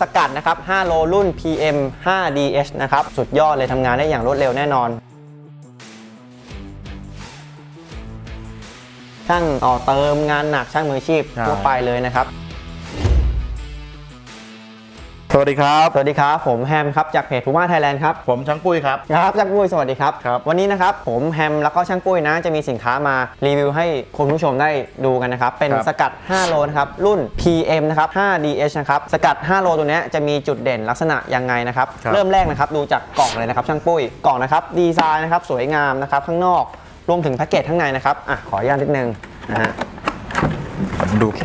สกัดนะครับ 5 โลรุ่น PM 5 DH นะครับ สุดยอดเลยทำงานได้อย่างรวดเร็วแน่นอนช่างต่อเติมงานหนักช่างมืออาชีพใช่ทั่วไปเลยนะครับ สวัสดีครับ สวัสดีครับ ผมแฮมครับจากเพจทูมาไทยแลนด์ครับ ผมช้างปุ้ยครับ ครับช่างปุ้ยสวัสดีครับ ครับวันนี้นะครับผมแฮมแล้วก็ช่างปุ้ยนะจะมีสินค้ามารีวิวให้คุณผู้ชมได้ดูกันนะครับ เป็นครับสกัด 5 โลนะครับรุ่น PM นะครับ 5DH นะครับสกัด 5 โลตัวเนี้ยจะมีจุดเด่นลักษณะยังไงนะครับครับ เริ่มแรกนะครับดูจากกล่องเลยนะครับช่างปุ้ยกล่องนะครับดีไซน์นะครับสวยงามนะครับข้างนอกรวมถึงแพ็กเกจข้างในนะครับอะขออนุญาตนิดนึงนะฮะ ดูโอเค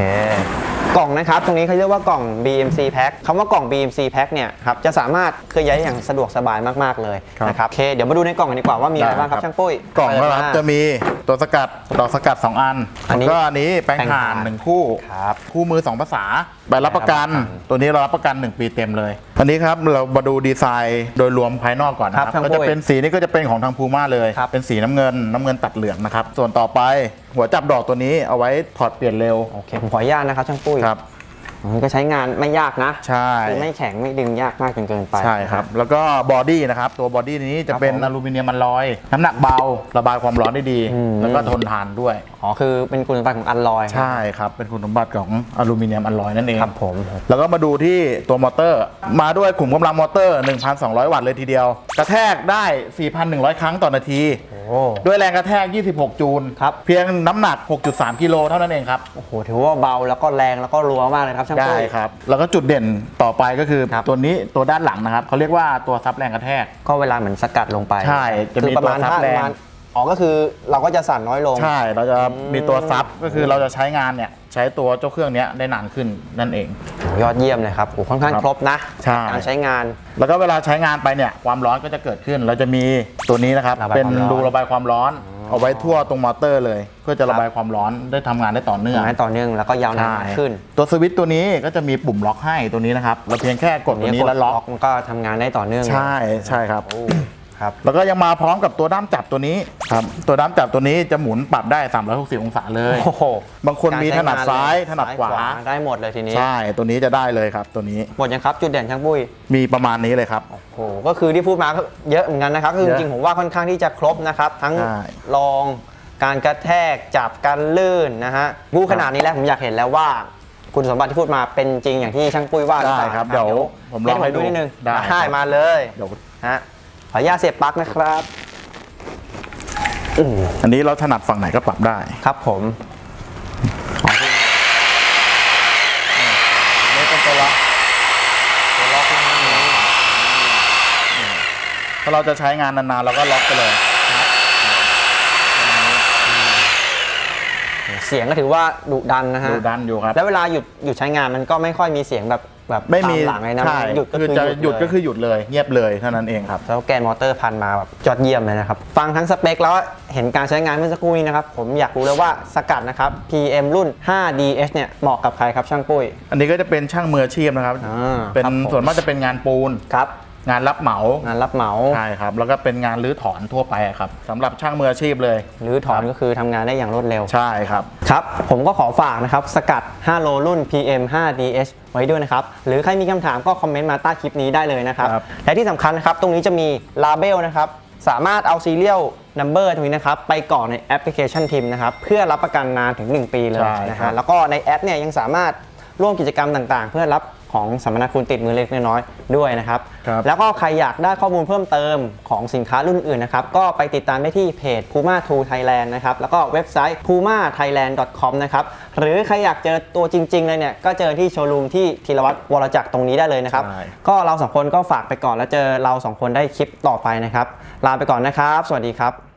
กล่องนะครับ ตรงนี้เขาเรียกว่ากล่อง BMC Pack คำว่ากล่อง BMC Pack เนี่ยครับจะสามารถเคลื่อนย้ายอย่างสะดวกสบายมากๆเลยครับ นะครับโอเคเดี๋ยวมาดูในกล่องกันดีกว่าว่ามีอะไรบ้างครับช่างปุ้ยกล่องเปิดนะครับมา จะมีตัวสกัดดอกสกัด 2 อันอันนี้แล้วก็อันนี้แป้งแป้งถ่าถ่านน หนึ่งคู่ ครับ คู่มือ 2 ภาษาใบรับประกัน ใบรับประกันตัวนี้เรารับประกัน 1 ปีเต็มเลย อันนี้ครับเรามาดูดีไซน์โดยรวมภายนอกก่อนนะคครัรับบทางก็จะปุ้ยเป็นสีนี้ก็จะเป็นของทางพูม่าเลย ครับ เป็นสีน้ำเงินน้ำเงินตัดเหลืองนะครับ ส่วนต่อไปหัวจับดอกตัวนี้เอาไว้ถอดเปลี่ยนเร็วโอเคผมขออนุญาตนะครับช่างปุ้ยครับมันก็ใช้งานไม่ยากนะใช่คือไม่แข็งไม่ดึงยากมากจนเกินไปใช่ครับ แล้วก็บอดี้นะครับ ตัวบอดี้นี้จะเป็นครับผมอลูมิเนียมมันลอย น้ำหนักเบาระบายความร้อนได้ดีอืมแล้วก็ทนทานด้วยอ๋อคือเป็นคุณสมบัติของอัลลอยใช่ครับเป็นคุณสมบัติของอลูมิเนียมอัลลอยนั่นเองครับผมแล้วก็มาดูที่ตัวมอเตอร์ มาด้วยขุมกำลังมอเตอร์ 1,200 วัตต์เลยทีเดียว กระแทกได้ 4,100 ครั้งต่อนาที โอ้ ด้วยแรงกระแทก 26 จูลครับ เพียงน้ำหนัก 6.3 กิโลเท่านั้นเองครับ โอ้โหถือว่าเบาแล้วก็แรงแล้วก็รัวมากเลยครับช่างได้ปุ้ย ครับ แล้วก็จุดเด่นต่อไปก็คือครับ ตัวนี้ตัวด้านหลังนะครับเขาเรียกว่าตัวซับแรงกระแทก ก็เวลาเหมือนสกัดลงไปใช่จะมีคือประมาณตัวซับถ้าแรง ประมาณอ๋อก็คือเราก็จะสั่นน้อยลง ใช่เราจะอืมมีตัวซับก็คือเราจะใช้งานเนี่ยใช้ตัวเจ้าเครื่องเนี้ยได้นานขึ้นนั่นเองโอ้ ยอดเยี่ยมเลยครับโอ้ค่อนข้างครับครบนะใช่ การใช้งาน แล้วก็เวลาใช้งานไปเนี่ยความร้อนก็จะเกิดขึ้น เราจะมีตัวนี้นะครับระบายเป็นความร้อน รูระบายความร้อน เอาไว้ทั่วตรงมอเตอร์เลย เพื่อจะระบายความร้อนได้ทำงานได้ต่อเนื่อง ทำให้ต่อเนื่องแล้วก็ยาวนานใช่มากขึ้นตัวสวิตช์ตัวนี้ก็จะมีปุ่มล็อกให้ตัวนี้นะครับ เราเพียงแค่กดตัวนี้แล้วล็อก มันก็ทำงานได้ต่อเนื่อง ใช่ใช่ครับโอ้ ครับแล้วก็ยังมาพร้อมกับตัวด้ามจับตัวนี้ครับตัวด้ามจับตัวนี้จะหมุนปรับได้ 360 องศาเลยโอ้โหบางคนมีถนัดซ้ายถนัดขวาได้หมดเลยทีนี้ ใช่ตัวนี้จะได้เลยครับตัวนี้หมดยังครับจุดเด่นช่างปุ้ยมีประมาณนี้เลยครับโอ้โหก็คือที่พูดมาก็เยอะเหมือนกันนะครับคือเยจอะริงๆผมว่าค่อนข้างที่จะครบนะครับ ทั้งใช่ลองการกระแทกจับการลื่นนะฮะพูดขนาดนี้แล้วผมอยากเห็นแล้วว่าคุณสมบัติที่พูดมาเป็นจริงอย่างที่ช่างปุ้ยว่าหอได้เปล่าครับ เดี๋ยวผมลองให้เดี๋ยวดูนิดนึงได้ได้ครับมาเลยเดี๋ยวฮะ ขออนุญาตเสียบปลั๊กนะครับอืมอันนี้เราถนัดฝั่งไหนก็ปรับได้ ครับผมนี่เป็นตัวล็อกตัวล็อกข้างนี้ถ้าเราจะใช้งานนานๆเราก็ล็อกไปเลยเสียงก็ถือว่าดุดันนะฮะ ดูดันอยู่ครับ แล้วเวลาหยุดหยุดใช้งานมันก็ไม่ค่อยมีเสียงแบบ แบบไม่มีตาหลังเลยนะใช่หยุดก็คือคือจะหยุดก็เลคือหยุดเลยเงียบเลยเท่านั้นเองครับ แล้วแกนมอเตอร์พันมาแบบยอดเยี่ยมเลยนะครับ ฟังทั้งสเปคแล้วเห็นการใช้งานเมื่อสักครู่นี้นะครับ ผมอยากรู้เลยว่าสกัดนะครับ PM รุ่น 5DH เนี่ยเหมาะกับใครครับช่างปุ้ย อันนี้ก็จะเป็นช่างมืออาชีพนะครับ อ่าเป็นครับผม ส่วนมากจะเป็นงานปูน ครับ งานรับเหมางานรับเหมาใช่ครับ แล้วก็เป็นงานรื้อถอนทั่วไปอะครับสำหรับช่างมืออาชีพเลย หรือถอนก็คือทำงานได้อย่างรวดเร็ว ใช่ครับ ครับผมก็ขอฝากนะครับ สกัด 5 โลรุ่น PM 5DH ไว้ด้วยนะครับ หรือใครมีคำถามก็คอมเมนต์มาใต้คลิปนี้ได้เลยนะครับ ครับ และที่สำคัญนะครับ ตรงนี้จะมีลาเบลนะครับ สามารถเอา Serial Number ตรงนี้นะครับ ไปกรอกในแอปพลิเคชันพิมพ์นะครับ เพื่อรับประกันนานถึง 1 ปีเลยใช่นะครัฮะบ แล้วก็ในแอปเนี่ยยังสามารถร่วมกิจกรรมต่างๆ เพื่อรับ ของสัมมนาคุณติดมือเล็กน้อยๆด้วยนะครับครับ แล้วก็ใครอยากได้ข้อมูลเพิ่มเติมของสินค้ารุ่นอื่นนะครับ ก็ไปติดตามได้ที่เพจ Puma 2 Thailand นะครับ แล้วก็เว็บไซต์ puma thailand com นะครับ หรือใครอยากเจอตัวจริง ๆ เลยเนี่ย ก็เจอที่โชว์รูมที่ธีรวัตรวรจักรตรงนี้ได้เลยนะครับใช่ก็เราสองคนก็ฝากไปก่อนแล้วเจอเราสองคนได้คลิปต่อไปนะครับ ลาไปก่อนนะครับ สวัสดีครับ